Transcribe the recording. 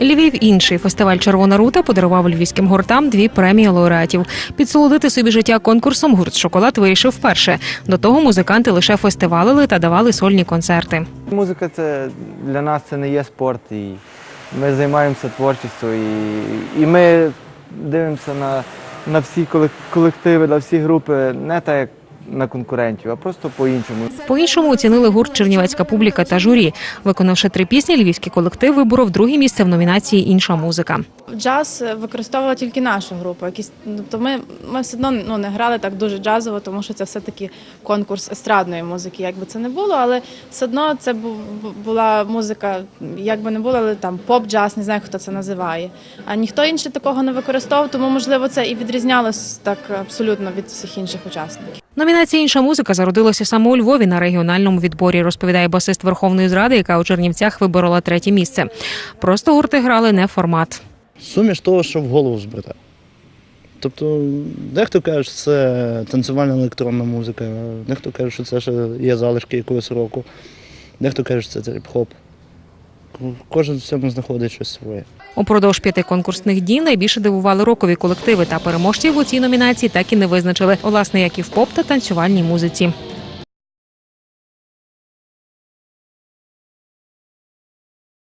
Львів інший фестиваль Червона рута подарував львівським гуртам дві премії лауреатів. Підсолодити собі життя конкурсом гурт Шоколад вирішив вперше. До того музиканти лише фестивалили та давали сольні концерти. Музика це для нас це не є спорт, і ми займаємося творчістю, і, і ми дивимося на, на всі колективи, на всі групи, не так як на конкурентів, а просто по-іншому. По-іншому оцінили гурт Чернівецька публіка та журі. Виконавши три пісні, львівський колектив виборов друге місце в номінації Інша музика. Джаз використовувала тільки наша група. Якісь ну, то ми, ми все одно ну, не грали так дуже джазово, тому що це все таки конкурс естрадної музики. Як би це не було, але все одно це бу- бу- була музика, як би не було, але там поп-джаз, не знаю, хто це називає. А ніхто інший такого не використовував, тому можливо це і відрізнялось так абсолютно від всіх інших учасників. Номінація Інша музика зародилася саме у Львові на регіональному відборі, розповідає басист Верховної Зради, яка у Чернівцях виборола третє місце. Просто гурти грали не формат. Суміш того, що в голову збере. Тобто, дехто каже, що це танцювальна електронна музика, дехто каже, що це ще є залишки якогось року, дехто каже, що це трип-хоп. Кожен в цьому знаходить щось своє. Упродовж п'яти конкурсних днів найбільше дивували рокові колективи та переможців у цій номінації так і не визначили. Власне, як і в поп та танцювальній музиці.